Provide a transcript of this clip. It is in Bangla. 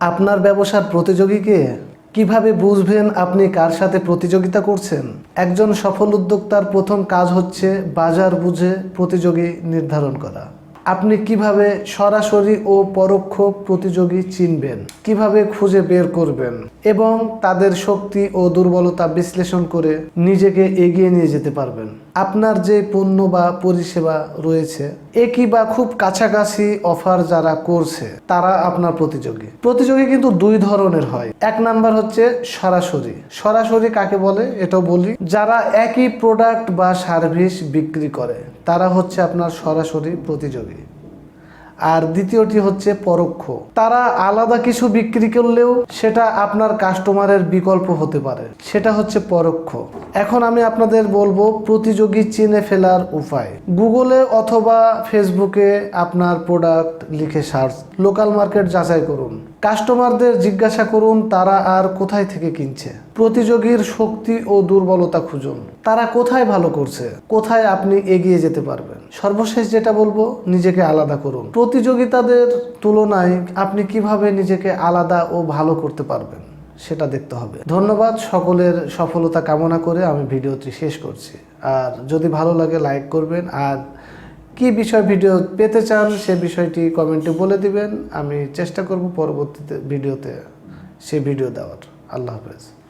আপনার ব্যবসার প্রতিযোগীকে কীভাবে বুঝবেন আপনি কার সাথে প্রতিযোগিতা করছেন? একজন সফল উদ্যোক্তার প্রথম কাজ হচ্ছে বাজার বুঝে প্রতিযোগী নির্ধারণ করা। আপনি কীভাবে সরাসরি ও পরোক্ষ প্রতিযোগী চিনবেন? কীভাবে খুঁজে বের করবেন? এবং তাদের শক্তি ও দুর্বলতা বিশ্লেষণ করে নিজেকে এগিয়ে নিয়ে যেতে পারবেন। আপনার যে পণ্য বা পরিষেবা রয়েছে একই বা খুব কাছাকাছি অফার যারা করছে, তারা আপনার প্রতিযোগী। প্রতিযোগী কিন্তু দুই ধরনের হয়। এক নাম্বার হচ্ছে সরাসরি। সরাসরি কাকে বলে? এটাও বলি। যারা একই প্রোডাক্ট বা সার্ভিস বিক্রি করে, তারা হচ্ছে আপনার সরাসরি প্রতিযোগী। আর দ্বিতীয়টি হচ্ছে পরোক্ষ। তারা আলাদা কিছু বিক্রি করলেও সেটা আপনার কাস্টমারের বিকল্প হতে পারে। সেটা হচ্ছে পরোক্ষ। এখন আমি আপনাদের বলব প্রতিযোগী চিনে ফেলার উপায়। গুগলে অথবা ফেসবুকে আপনার প্রোডাক্ট লিখে সার্চ, লোকাল মার্কেট যাচাই করুন। কাস্টমারদের জিজ্ঞাসা করুন, তারা আর কোথায় থেকে কিনছে। প্রতিযোগীর শক্তি ও দুর্বলতা খুঁজুন। তারা কোথায় ভালো করছে, কোথায় আপনি এগিয়ে যেতে পারবেন। সর্বশেষ যেটা বলব, নিজেকে আলাদা করুন। প্রতিযোগিতাদের তুলনায় আপনি কীভাবে নিজেকে আলাদা ও ভালো করতে পারবেন, সেটা দেখতে হবে। ধন্যবাদ, সকলের সফলতা কামনা করে আমি ভিডিওটি শেষ করছি। আর যদি ভালো লাগে, লাইক করবেন। আর কি বিষয় ভিডিও পেতে চান, সে বিষয়টি কমেন্টে বলে দিবেন। আমি চেষ্টা করব পরবর্তীতে ভিডিওতে সে ভিডিও দেওয়ার। আল্লাহ হাফেজ।